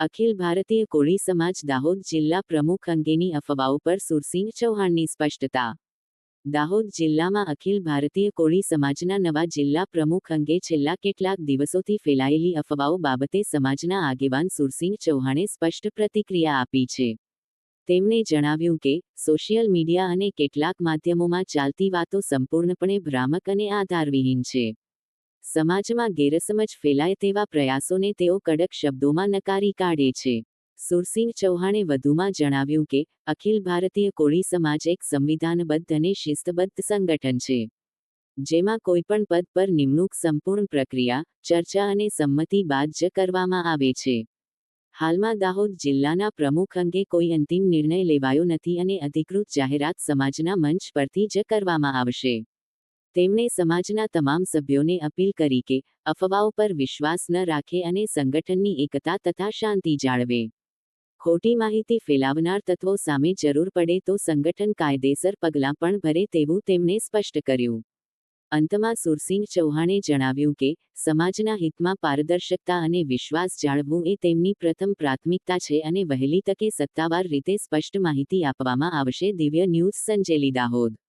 અખિલ ભારતીય કોળી સમાજ દાહોદ જિલ્લા પ્રમુખ અંગેની અફવાઓ પર સુરસિંહ ચૌહાણની સ્પષ્ટતા. દાહોદ જિલ્લામાં અખિલ ભારતીય કોળી સમાજના નવા જિલ્લા પ્રમુખ અંગે છેલ્લા કેટલાક દિવસોથી ફેલાયેલી અફવાઓ બાબતે સમાજના આગેવાન સુરસિંહ ચૌહાણે સ્પષ્ટ પ્રતિક્રિયા આપી છે. તેમણે જણાવ્યું કે, સોશિયલ મીડિયા અને કેટલાક માધ્યમોમાં ચાલતી વાતો સંપૂર્ણપણે ભ્રામક અને આધારવિહીન છે. સમાજમાં ગેરસમજ ફેલાય તેવા પ્રયાસોને તેઓ કડક શબ્દોમાં નકારી કાઢે છે. સુરસિંહ ચૌહાણે વધુમાં જણાવ્યું કે, અખિલ ભારતીય કોળી સમાજ એક સંવિધાનબદ્ધ અને શિસ્તબદ્ધ સંગઠન છે. જેમાં કોઈપણ પદ પર નિમણૂક સંપૂર્ણ પ્રક્રિયા, ચર્ચા અને સંમતિ બાદ જ કરવામાં આવે છે. હાલમાં દાહોદ જિલ્લાના પ્રમુખ અંગે કોઈ અંતિમ નિર્ણય લેવાયો નથી અને અધિકૃત જાહેરાત સમાજના મંચ પરથી જ કરવામાં આવશે. તેમણે સમાજના તમામ સભ્યોને અપીલ કરી કે અફવાઓ પર વિશ્વાસ ન રાખે અને સંગઠનની એકતા તથા શાંતિ જાળવે. ખોટી માહિતી ફેલાવનાર તત્વો સામે જરૂર પડે તો સંગઠન કાયદેસર પગલાં પણ ભરે તેવું તેમણે સ્પષ્ટ કર્યું. અંતમાં સુરસિંહ ચૌહાણે જણાવ્યું કે, સમાજના હિતમાં પારદર્શકતા અને વિશ્વાસ જાળવવું એ તેમની પ્રથમ પ્રાથમિકતા છે અને વહેલી તકે સત્તાવાર રીતે સ્પષ્ટ માહિતી આપવામાં આવશે. દિવ્ય ન્યૂઝ સંજેલી દાહોદ.